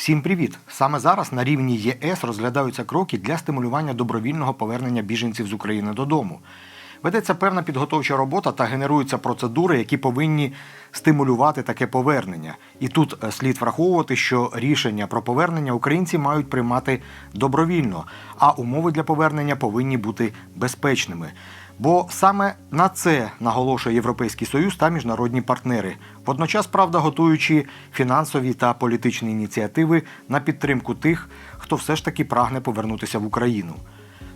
Всім привіт! Саме зараз на рівні ЄС розглядаються кроки для стимулювання добровільного повернення біженців з України додому. Ведеться певна підготовча робота та генеруються процедури, які повинні стимулювати таке повернення. І тут е, слід враховувати, що рішення про повернення українці мають приймати добровільно, а умови для повернення повинні бути безпечними. Бо саме на це наголошує Європейський Союз та міжнародні партнери, водночас, правда, готуючи фінансові та політичні ініціативи на підтримку тих, хто все ж таки прагне повернутися в Україну.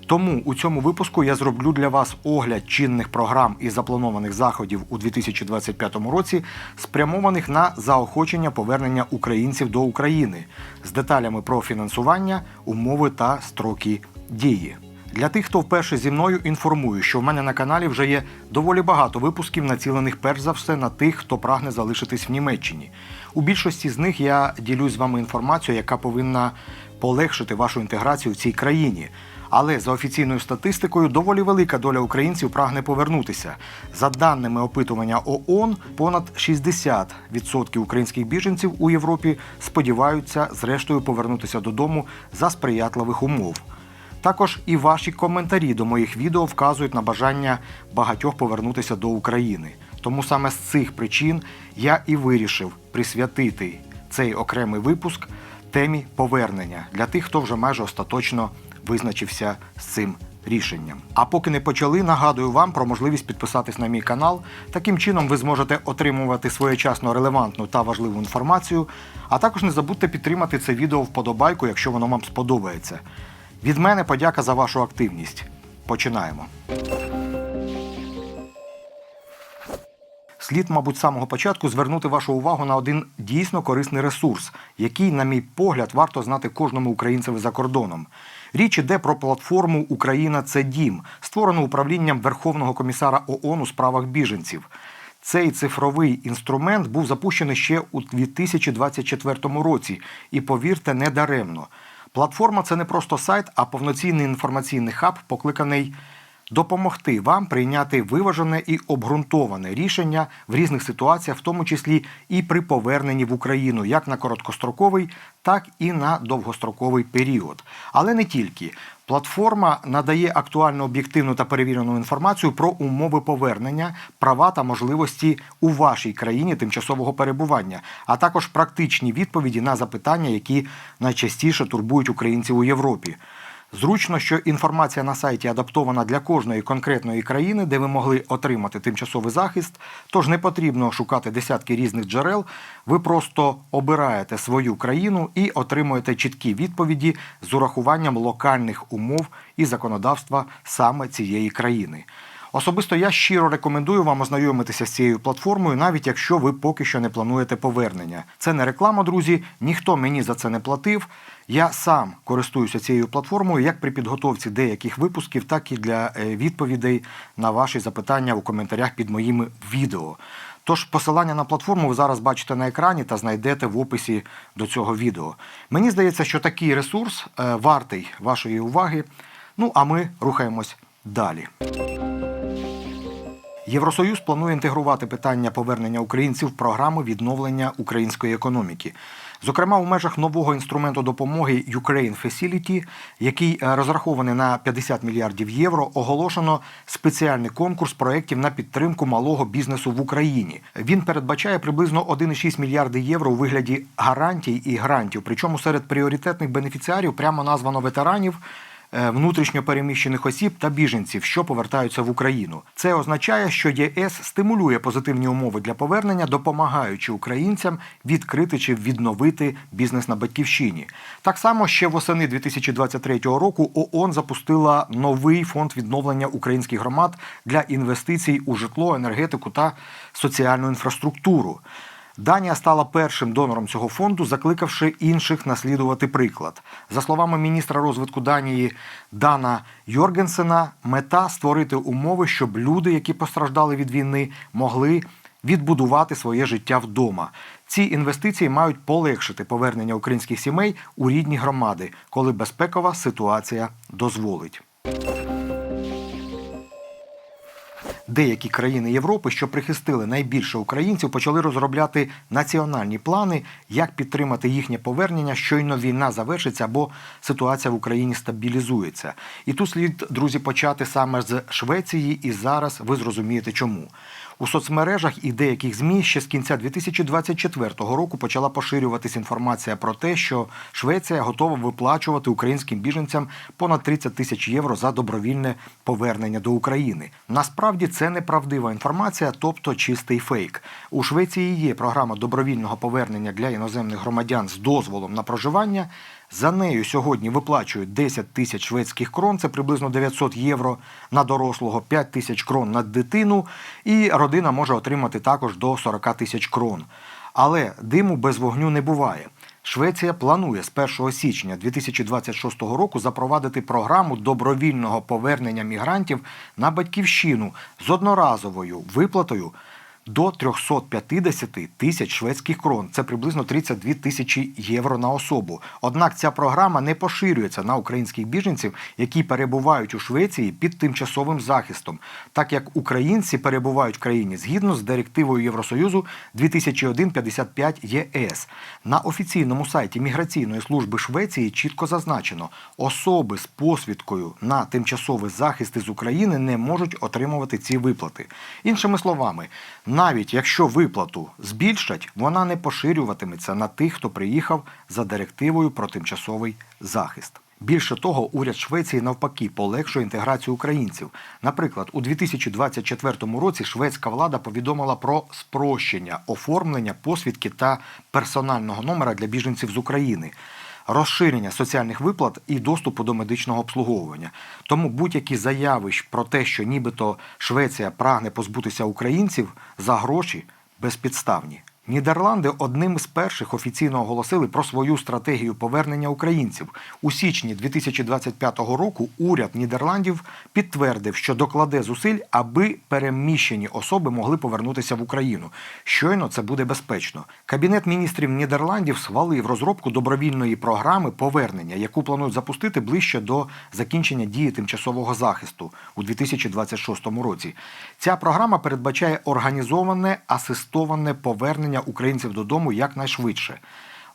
Тому у цьому випуску я зроблю для вас огляд чинних програм і запланованих заходів у 2025 році, спрямованих на заохочення повернення українців до України з деталями про фінансування, умови та строки дії. Для тих, хто вперше зі мною інформую, що в мене на каналі вже є доволі багато випусків, націлених перш за все на тих, хто прагне залишитись в Німеччині. У більшості з них я ділюсь з вами інформацією, яка повинна полегшити вашу інтеграцію в цій країні. Але за офіційною статистикою доволі велика доля українців прагне повернутися. За даними опитування ООН, понад 60% українських біженців у Європі сподіваються зрештою повернутися додому за сприятливих умов. Також і ваші коментарі до моїх відео вказують на бажання багатьох повернутися до України. Тому саме з цих причин я і вирішив присвятити цей окремий випуск темі повернення для тих, хто вже майже остаточно визначився з цим рішенням. А поки не почали, нагадую вам про можливість підписатись на мій канал. Таким чином ви зможете отримувати своєчасно релевантну та важливу інформацію. А також не забудьте підтримати це відео вподобайку, якщо воно вам сподобається. Від мене подяка за вашу активність. Починаємо. Слід, мабуть, самого початку звернути вашу увагу на один дійсно корисний ресурс, який, на мій погляд, варто знати кожному українцеві за кордоном. Річ іде про платформу Україна це дім, створену управлінням Верховного комісара ООН у справах біженців. Цей цифровий інструмент був запущений ще у 2024 році, і повірте, не даремно. Платформа це не просто сайт, а повноцінний інформаційний хаб, покликаний допомогти вам прийняти виважене і обґрунтоване рішення в різних ситуаціях, в тому числі і при поверненні в Україну, як на короткостроковий, так і на довгостроковий період. Але не тільки. Платформа надає актуальну, об'єктивну та перевірену інформацію про умови повернення, права та можливості у вашій країні тимчасового перебування, а також практичні відповіді на запитання, які найчастіше турбують українців у Європі. Зручно, що інформація на сайті адаптована для кожної конкретної країни, де ви могли отримати тимчасовий захист. Тож не потрібно шукати десятки різних джерел. Ви просто обираєте свою країну і отримуєте чіткі відповіді з урахуванням локальних умов і законодавства саме цієї країни. Особисто я щиро рекомендую вам ознайомитися з цією платформою, навіть якщо ви поки що не плануєте повернення. Це не реклама, друзі, ніхто мені за це не платив. Я сам користуюся цією платформою як при підготовці деяких випусків, так і для е, відповідей на ваші запитання у коментарях під моїми відео. Тож посилання на платформу ви зараз бачите на екрані та знайдете в описі до цього відео. Мені здається, що такий ресурс е, вартий вашої уваги. Ну а ми рухаємось далі. Євросоюз планує інтегрувати питання повернення українців в програму відновлення української економіки. Зокрема, у межах нового інструменту допомоги Ukraine Facility, який е, розрахований на 50 мільярдів євро, оголошено спеціальний конкурс проєктів на підтримку малого бізнесу в Україні. Він передбачає приблизно 1,6 мільярди євро у вигляді гарантій і грантів. Причому серед пріоритетних бенефіціарів прямо названо ветеранів внутрішньо переміщених осіб та біженців, що повертаються в Україну. Це означає, що ЄС стимулює позитивні умови для повернення, допомагаючи українцям відкрити чи відновити бізнес на батьківщині. Так само ще восени 2023 року ООН запустила новий фонд відновлення українських громад для інвестицій у житло, енергетику та соціальну інфраструктуру. Данія стала першим донором цього фонду, закликавши інших наслідувати приклад. За словами міністра розвитку Данії Дана Йоргенсена, мета створити умови, щоб люди, які постраждали від війни, могли відбудувати своє життя вдома. Ці інвестиції мають полегшити повернення українських сімей у рідні громади, коли безпекова ситуація дозволить. Деякі країни Європи, що прихистили найбільше українців, почали розробляти національні плани, як підтримати їхнє повернення, щойно війна завершиться або ситуація в Україні стабілізується. І тут слід, друзі, почати саме з Швеції, і зараз ви зрозумієте чому. У соцмережах і деяких ЗМІ ще з кінця 2024 року почала поширюватись інформація про те, що Швеція готова виплачувати українським біженцям понад 30 тисяч євро за добровільне повернення до України. Насправді це неправдива інформація, тобто чистий фейк. У Швеції є програма добровільного повернення для іноземних громадян з дозволом на проживання. За нею сьогодні виплачують 10 тисяч шведських крон, це приблизно 900 євро на дорослого, 5 тисяч крон на дитину, і родина може отримати також до 40 тисяч крон. Але диму без вогню не буває. Швеція планує з 1 січня 2026 року запровадити програму добровільного повернення мігрантів на батьківщину з одноразовою виплатою до 350 тисяч шведських крон. Це приблизно 32 тисячі євро на особу. Однак ця програма не поширюється на українських біженців, які перебувають у Швеції під тимчасовим захистом, так як українці перебувають в країні згідно з директивою Євросоюзу 2001-55 ЄС. На офіційному сайті міграційної служби Швеції чітко зазначено, особи з посвідкою на тимчасовий захист із України не можуть отримувати ці виплати. Іншими словами, навіть якщо виплату збільшать, вона не поширюватиметься на тих, хто приїхав за директивою про тимчасовий захист. Більше того, уряд Швеції навпаки полегшує інтеграцію українців. Наприклад, у 2024 році шведська влада повідомила про спрощення оформлення посвідки та персонального номера для біженців з України. Розширення соціальних виплат і доступу до медичного обслуговування. Тому будь-які заяви про те, що нібито Швеція прагне позбутися українців за гроші, безпідставні. Нідерланди одним з перших офіційно оголосили про свою стратегію повернення українців. У січні 2025 року уряд Нідерландів підтвердив, що докладе зусиль, аби переміщені особи могли повернутися в Україну. Щойно це буде безпечно. Кабінет міністрів Нідерландів схвалив розробку добровільної програми повернення, яку планують запустити ближче до закінчення дії тимчасового захисту у 2026 році. Ця програма передбачає організоване асистоване повернення українців додому якнайшвидше.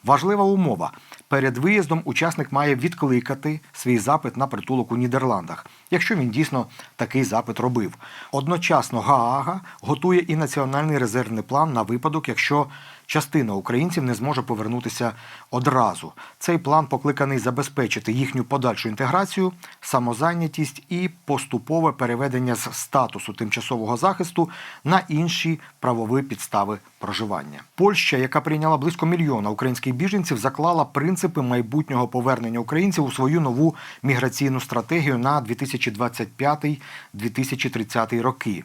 Важлива умова. Перед виїздом учасник має відкликати свій запит на притулок у Нідерландах, якщо він дійсно такий запит робив. Одночасно Гаага готує і національний резервний план на випадок, якщо частина українців не зможе повернутися одразу. Цей план покликаний забезпечити їхню подальшу інтеграцію, самозайнятість і поступове переведення з статусу тимчасового захисту на інші правові підстави проживання. Польща, яка прийняла близько мільйона українських біженців, заклала принципи майбутнього повернення українців у свою нову міграційну стратегію на 2025-2030 роки.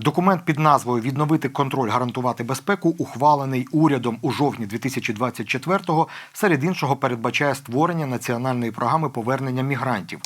Документ під назвою Відновити контроль, гарантувати безпеку, ухвалений урядом у жовтні 2024-го, серед іншого передбачає створення національної програми повернення мігрантів.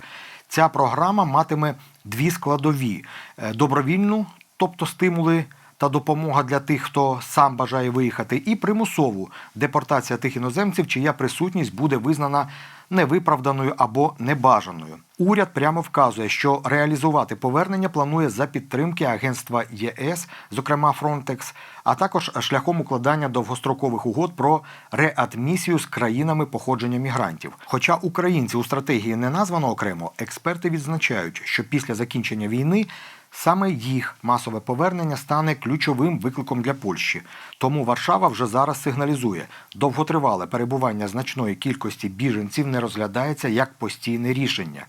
Ця програма матиме дві складові: Е, добровільну, тобто стимули. Та допомога для тих, хто сам бажає виїхати, і примусову депортація тих іноземців, чия присутність буде визнана невиправданою або небажаною. Уряд прямо вказує, що реалізувати повернення планує за підтримки агентства ЄС, зокрема Frontex, а також шляхом укладання довгострокових угод про реадмісію з країнами походження мігрантів. Хоча українці у стратегії не названо окремо, експерти відзначають, що після закінчення війни. Саме їх масове повернення стане ключовим викликом для Польщі. Тому Варшава вже зараз сигналізує, довготривале перебування значної кількості біженців не розглядається як постійне рішення.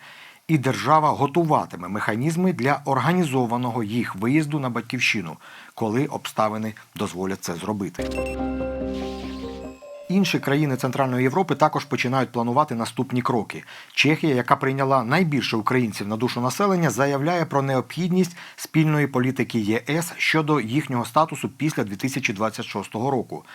І держава готуватиме механізми для організованого їх виїзду на батьківщину, коли обставини дозволять це зробити. Інші країни Центральної Європи також починають планувати наступні кроки. Чехія, яка прийняла найбільше українців на душу населення, заявляє про необхідність спільної політики ЄС щодо їхнього статусу після 2026 року.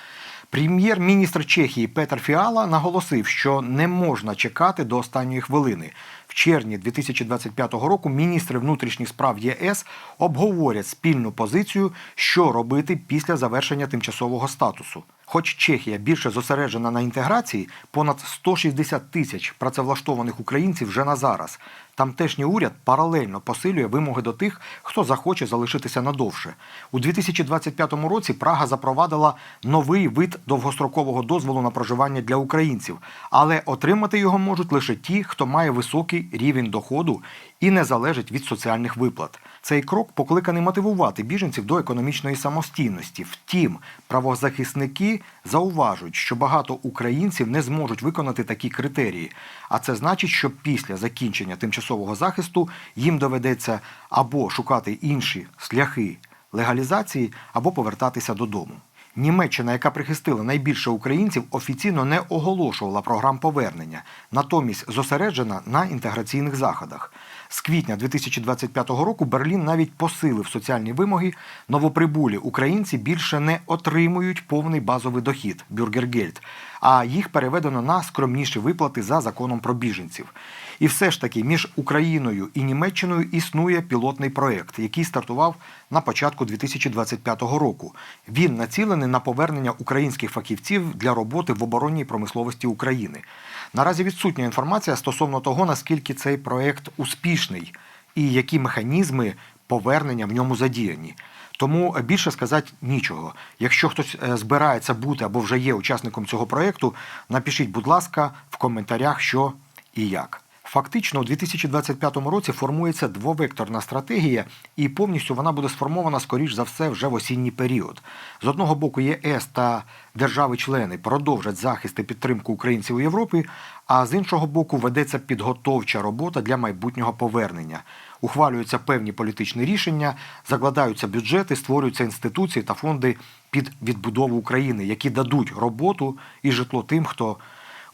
Прем'єр-міністр Чехії Петер Фіала наголосив, що не можна чекати до останньої хвилини. В червні 2025 року міністри внутрішніх справ ЄС обговорять спільну позицію, що робити після завершення тимчасового статусу. Хоч Чехія більше зосереджена на інтеграції, понад 160 тисяч працевлаштованих українців вже на зараз. Тамтешній уряд паралельно посилює вимоги до тих, хто захоче залишитися надовше. У 2025 році Прага запровадила новий вид довгострокового дозволу на проживання для українців, але отримати його можуть лише ті, хто має високий рівень доходу і не залежить від соціальних виплат. Цей крок покликаний мотивувати біженців до економічної самостійності. Втім, правозахисники зауважують, що багато українців не зможуть виконати такі критерії. А це значить, що після закінчення тимчасового захисту їм доведеться або шукати інші шляхи легалізації, або повертатися додому. Німеччина, яка прихистила найбільше українців, офіційно не оголошувала програм повернення, натомість зосереджена на інтеграційних заходах. З квітня 2025 року Берлін навіть посилив соціальні вимоги. Новоприбулі українці більше не отримують повний базовий дохід бюргергельд, а їх переведено на скромніші виплати за законом про біженців. І все ж таки між Україною і Німеччиною існує пілотний проєкт, який стартував на початку 2025 року. Він націлений на повернення українських фахівців для роботи в оборонній промисловості України. Наразі відсутня інформація стосовно того, наскільки цей проєкт успішний і які механізми повернення в ньому задіяні. Тому більше сказати нічого. Якщо хтось е, збирається бути або вже є учасником цього проєкту, напишіть, будь ласка, в коментарях, що і як. Фактично, у 2025 році формується двовекторна стратегія, і повністю вона буде сформована, скоріш за все, вже в осінній період. З одного боку, ЄС та держави-члени продовжать захист і підтримку українців у Європі, а з іншого боку, ведеться підготовча робота для майбутнього повернення. Ухвалюються певні політичні рішення, закладаються бюджети, створюються інституції та фонди під відбудову України, які дадуть роботу і житло тим, хто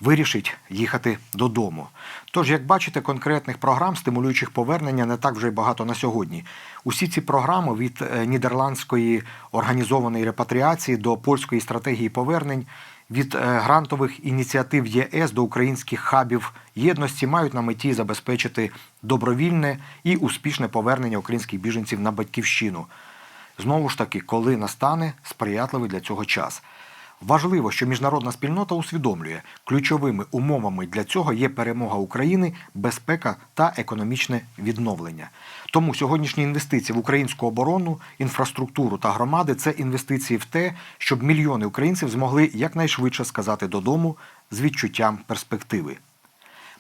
вирішить їхати додому. Тож, як бачите, конкретних програм, стимулюючих повернення, не так вже й багато на сьогодні. Усі ці програми від е, нідерландської організованої репатріації до польської стратегії повернень. Від е, грантових ініціатив ЄС до українських хабів єдності мають на меті забезпечити добровільне і успішне повернення українських біженців на батьківщину. Знову ж таки, коли настане сприятливий для цього час. Важливо, що міжнародна спільнота усвідомлює, ключовими умовами для цього є перемога України, безпека та економічне відновлення. Тому сьогоднішні інвестиції в українську оборону, інфраструктуру та громади це інвестиції в те, щоб мільйони українців змогли якнайшвидше сказати додому з відчуттям перспективи.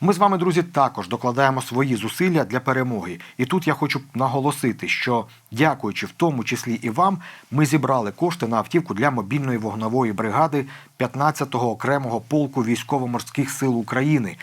Ми з вами, друзі, також докладаємо свої зусилля для перемоги. І тут я хочу наголосити, що дякуючи в тому числі і вам, ми зібрали кошти на автівку для мобільної вогнової бригади 15-го окремого полку військово-морських сил України.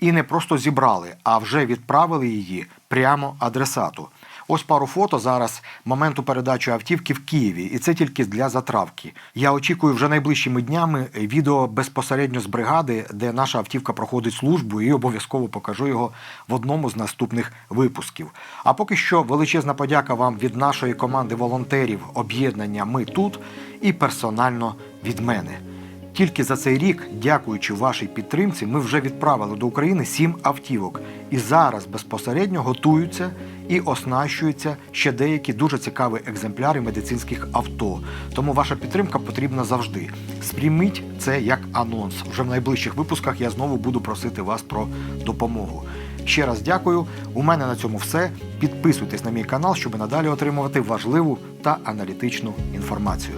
І не просто зібрали, а вже відправили її прямо адресату. Ось пару фото зараз моменту передачі автівки в Києві, і це тільки для затравки. Я очікую вже найближчими днями відео безпосередньо з бригади, де наша автівка проходить службу, і обов'язково покажу його в одному з наступних випусків. А поки що величезна подяка вам від нашої команди волонтерів об'єднання Ми тут і персонально від мене. Тільки за цей рік, дякуючи вашій підтримці, ми вже відправили до України сім автівок і зараз безпосередньо готуються і оснащуються ще деякі дуже цікаві екземпляри медицинських авто. Тому ваша підтримка потрібна завжди. Сприйміть це як анонс. Вже в найближчих випусках я знову буду просити вас про допомогу. Ще раз дякую. У мене на цьому все. Підписуйтесь на мій канал, щоб надалі отримувати важливу та аналітичну інформацію.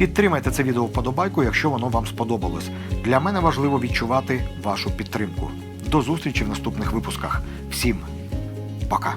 Підтримайте це відео вподобайку, якщо воно вам сподобалось. Для мене важливо відчувати вашу підтримку. До зустрічі в наступних випусках. Всім пока!